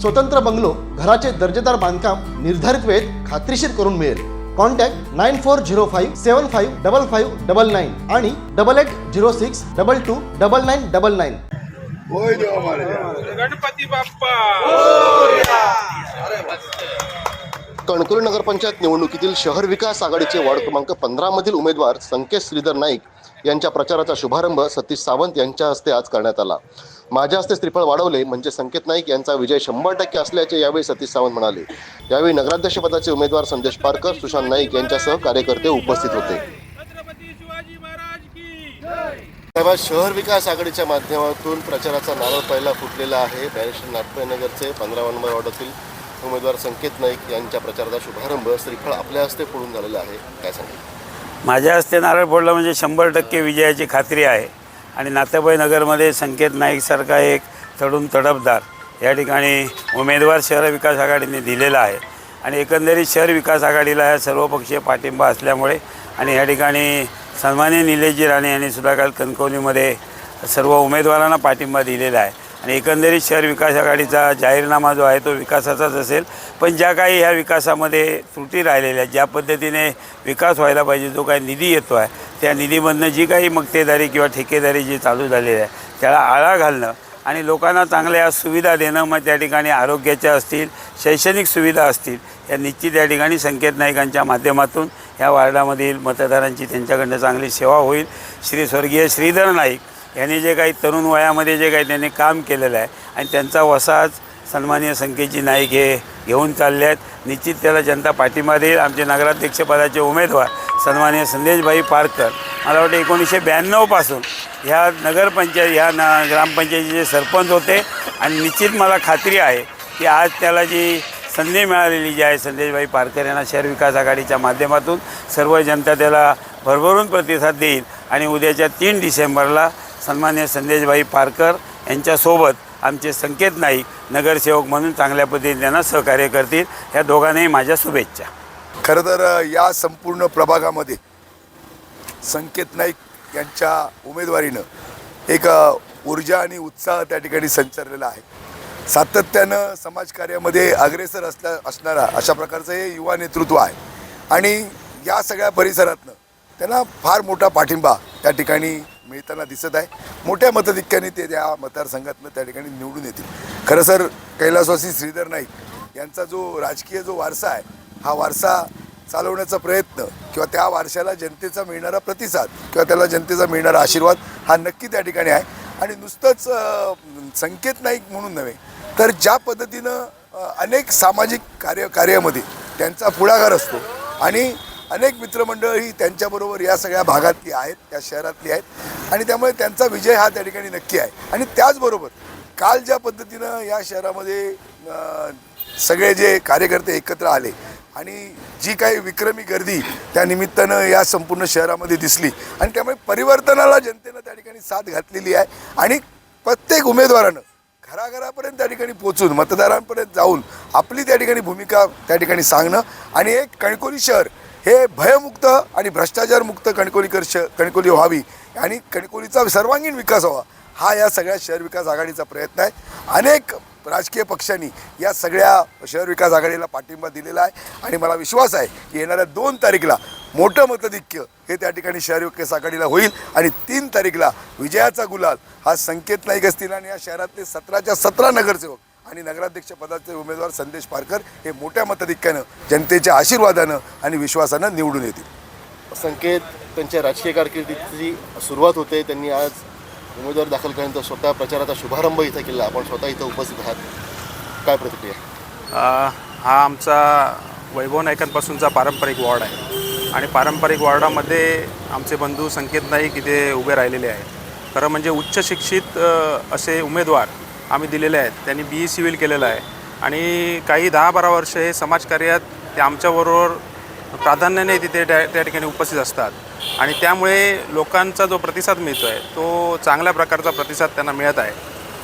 स्वतंत्र बंगलो घराचे दर्जेदार बांधकाम निर्धारित वेळेत खात्रीशीर करून मिळेल. Contact nine four zero five seven five double five double nine आणि double eight zero six double two double nine double nine. Ganpati Bappa! Kankavli नगरपंचायत निवडणुकीतील शहर विकास आघाडीचे वार्ड क्रमांक पंधरा मधील उमेदवार संकेत श्रीधर नाईक यांच्या प्रचाराचा शुभारंभ सतीश सावंत यांच्या हस्ते आज करण्यात आला. माझ्या हस्ते श्रीफळ वाढवले म्हणजे संकेत नाईक यांचा विजय शंभर टक्के असल्याचे यावेळी सतीश सावंत म्हणाले. यावेळी नगराध्यक्षपदाचे उमेदवार संदेश पारकर सुशांत नाईक यांच्यासह कार्यकर्ते उपस्थित होते. छत्रपती शिवाजी महाराज की तेव्हा शहर विकास आघाडीच्या माध्यमातून प्रचाराचा नारळ पहिला फुटलेला आहे. बॅरिस्टर नाटपयनगरचे पंधरा नंबर वॉर्डातील उमेदवार संकेत नाईक यांच्या प्रचाराचा शुभारंभ श्रीफळ आपल्या हस्ते फोडून झालेला आहे. काय सांगेल? माझ्या हस्ते नारळ फोडला म्हणजे शंभर टक्के विजयाची खात्री आहे. आणि नातेबाई नगरमध्ये संकेत नाईकसारखा एक तडून तडपदार या ठिकाणी उमेदवार शहर विकास आघाडीने दिलेला आहे. आणि एकंदरीत शहर विकास आघाडीला या सर्वपक्षीय पाठिंबा असल्यामुळे आणि या ठिकाणी सन्मान्य निलेशजी राणे यांनी सुद्धा काल कणकवलीमध्ये सर्व उमेदवारांना पाठिंबा दिलेला आहे. आणि एकंदरीत शहर विकास आघाडीचा जाहीरनामा जो आहे तो विकासाचाच असेल. पण ज्या काही ह्या विकासामध्ये त्रुटी राहिलेल्या आहेत ज्या पद्धतीने विकास व्हायला पाहिजे जो काही निधी येतो आहे त्या निधीमधनं जी काही मक्तेदारी किंवा ठेकेदारी जी चालू झालेली आहे त्याला आळा घालणं आणि लोकांना चांगल्या सुविधा देणं मग त्या ठिकाणी आरोग्याच्या असतील शैक्षणिक सुविधा असतील या निश्चित या ठिकाणी संकेत नाईकांच्या माध्यमातून ह्या वार्डामधील मतदारांची त्यांच्याकडनं चांगली सेवा होईल. श्री स्वर्गीय श्रीधर नाईक यांनी जे काही तरुण वयामध्ये जे काही त्यांनी काम केलेलं आहे आणि त्यांचा वसाच सन्मानीय संख्येची नाईक हे घेऊन चालले आहेत. निश्चित त्याला जनता पाठिंबा देईल. आमचे नगराध्यक्षपदाचे उमेदवार सन्मान्य संदेशभाई पारकर. मला वाटतं एकोणीसशे ब्याण्णवपासून ह्या नगरपंचायत ह्या न ग्रामपंचायतीचे सरपंच होते आणि निश्चित मला खात्री आहे की आज त्याला जी संधी मिळालेली जी आहे संदेशभाई पारकर यांना शहर विकास आघाडीच्या माध्यमातून सर्व जनता त्याला भरभरून प्रतिसाद देईल आणि उद्याच्या तीन डिसेंबरला सन्मान्य संदेशभाई पारकर यांच्यासोबत आमचे संकेत नाईक नगरसेवक म्हणून चांगल्या पद्धतीने त्यांना सहकार्य करतील. या दोघांनाही माझ्या शुभेच्छा. खरं तर या संपूर्ण प्रभागामध्ये संकेत नाईक यांच्या उमेदवारीनं एक ऊर्जा आणि उत्साह त्या ठिकाणी संचारलेला आहे. सातत्यानं समाजकार्यामध्ये अग्रेसर असल्या असणारा अशा प्रकारचं हे युवा नेतृत्व आहे. आणि या सगळ्या परिसरातनं त्यांना फार मोठा पाठिंबा त्या ठिकाणी मिळताना दिसत आहे. मोठ्या मतधिक्याने ते त्या मतदारसंघातनं त्या ठिकाणी निवडून येतील. खरं सर कैलासवासी श्रीधर नाईक यांचा जो राजकीय जो वारसा आहे हा वारसा चालवण्याचा प्रयत्न किंवा त्या वारशाला जनतेचा मिळणारा प्रतिसाद किंवा त्याला जनतेचा मिळणारा आशीर्वाद हा नक्की त्या ठिकाणी आहे. आणि नुसतंच संकेत नाईक म्हणून नव्हे तर ज्या पद्धतीनं अनेक सामाजिक कार्य कार्यामध्ये त्यांचा पुढाकार असतो आणि अनेक मित्रमंडळही त्यांच्याबरोबर या सगळ्या भागातली आहेत त्या शहरातली आहेत. आणि त्यामुळे त्यांचा विजय हा त्या ठिकाणी नक्की आहे. आणि त्याचबरोबर काल ज्या पद्धतीनं या शहरामध्ये सगळे जे कार्यकर्ते एकत्र आले आणि जी काही विक्रमी गर्दी त्या निमित्तानं या संपूर्ण शहरामध्ये दिसली आणि त्यामुळे परिवर्तनाला जनतेनं त्या ठिकाणी साथ घातलेली आहे आणि प्रत्येक उमेदवारानं घराघरापर्यंत त्या ठिकाणी पोचून मतदारांपर्यंत जाऊन आपली त्या ठिकाणी भूमिका त्या ठिकाणी सांगणं आणि एक कणकोली शहर हे भयमुक्त आणि भ्रष्टाचारमुक्त कणकोलीकर श कणकोली व्हावी आणि कणकोलीचा सर्वांगीण विकास व्हावा हा या सगळ्या शहर विकास आघाडीचा प्रयत्न आहे. अनेक राजकीय पक्षांनी या सगळ्या शहर विकास आघाडीला पाठिंबा दिलेला आहे आणि मला विश्वास आहे की येणाऱ्या दोन तारीखला मोठं मतधिक्य हे त्या ठिकाणी शहर विकास आघाडीला होईल आणि तीन तारीखला विजयाचा गुलाल हा संकेत नाईक असतील आणि या शहरातले सतराच्या सतरा नगरसेवक आणि नगराध्यक्ष पदाचे उमेदवार संदेश पारकर हे मोठ्या मतधिक्यानं जनतेच्या आशीर्वादानं आणि विश्वासानं निवडून येतील. संकेत त्यांच्या राजकीय कारकिर्दीची सुरुवात होते. त्यांनी आज उमेदवार दाखल केल्यानंतर स्वतः प्रचाराचा शुभारंभ इथं केला. आपण स्वतः इथं उपस्थित आहात. काय प्रतिक्रिया हा आमचा वैभव नायकांपासूनचा पारंपरिक वॉर्ड आहे. आणि पारंपरिक वॉर्डामध्ये आमचे बंधू संकेत नाईक इथे उभे राहिलेले आहेत. खरं म्हणजे उच्च शिक्षित असे उमेदवार आम्ही दिलेले आहेत. त्यांनी बी ई सिव्हिल केलेलं आहे. आणि काही दहा बारा वर्ष हे समाजकार्यात ते आमच्याबरोबर प्राधान्याने तिथे त्या त्या ठिकाणी उपस्थित असतात. आणि त्यामुळे लोकांचा जो प्रतिसाद मिळतो आहे तो चांगल्या प्रकारचा प्रतिसाद त्यांना मिळत आहे.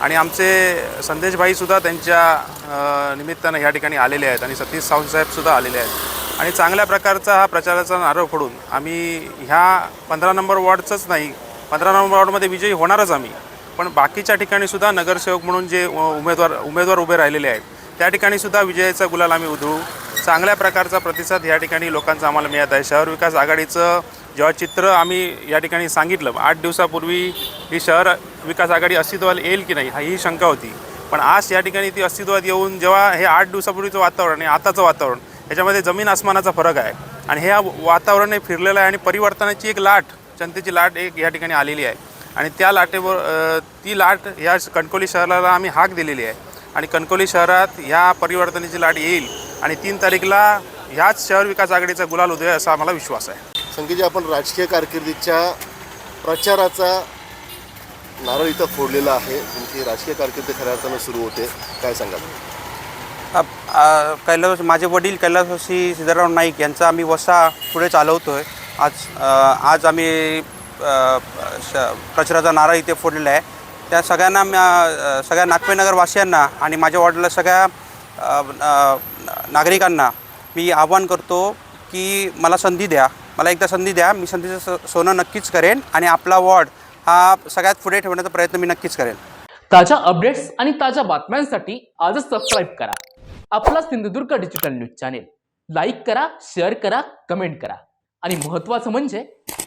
आणि आमचे संदेशभाईसुद्धा त्यांच्या निमित्तानं ह्या ठिकाणी आलेले आहेत आणि सतीश सावंतसाहेबसुद्धा आलेले आहेत. आणि चांगल्या प्रकारचा हा प्रचाराचा नारळ फोडून आम्ही ह्या पंधरा नंबर वॉर्डचंच नाही पंधरा नंबर वॉर्डमध्ये विजयी होणारच आम्ही. पण बाकीच्या ठिकाणी सुद्धा नगरसेवक म्हणून जे उमेदवार उमेदवार उभे राहिलेले आहेत त्या ठिकाणी सुद्धा विजयाचा गुलाल आम्ही उधळू. चांगल्या प्रकारचा प्रतिसाद या ठिकाणी लोकांचा आम्हाला मिळत आहे. शहर विकास आघाडीचं जेव्हा चित्र आम्ही या ठिकाणी सांगितलं आठ दिवसापूर्वी ही शहर विकास आघाडी अस्तित्वाला येईल की नाही हा ही शंका होती. पण आज या ठिकाणी ती अस्तित्वात येऊन जेव्हा हे आठ दिवसापूर्वीचं वातावरण आणि आताचं वातावरण ह्याच्यामध्ये जमीन आसमानाचा फरक आहे. आणि हे वातावरण हे फिरलेलं आहे आणि परिवर्तनाची एक लाट जनतेची लाट एक या ठिकाणी आलेली आहे. आणि त्या लाटेवर ती लाट ह्या कणकोली शहराला आम्ही हाक दिलेली आहे. आणि कणकोली शहरात ह्या परिवर्तनाची लाट येईल आणि तीन तारीखला ह्याच शहर विकास आघाडीचा गुलाल उदय असा आम्हाला विश्वास आहे. संकेतजी आपण राजकीय कारकिर्दीच्या प्रचाराचा नारळ इथं फोडलेला आहे. तुमची राजकीय कारकिर्दी खऱ्या अर्थानं सुरू होते. काय सांगाल? कैलास माझे वडील कैलासवासी सिद्धराव नाईक यांचा आम्ही वसा पुढे चालवतो आहे आज आज आम्ही श नारा इथे फोडलेला आहे. त्या सगळ्यांना म्या- सगळ्या नागपेनगरवासियांना आणि माझ्या वॉर्डला सगळ्या नागरिकांना मी आवाहन करतो की मला संधी द्या. मला एकदा संधी द्या. मी संधीचं स- सोनं नक्कीच करेन आणि आपला वॉर्ड हा सगळ्यात पुढे ठेवण्याचा प्रयत्न मी नक्कीच करेन. ताज्या अपडेट्स आणि ताज्या बातम्यांसाठी आजच सबस्क्राईब करा. आपला Sindhudurg digital news channel. Like करा शेअर करा कमेंट करा. आणि महत्त्वाचं म्हणजे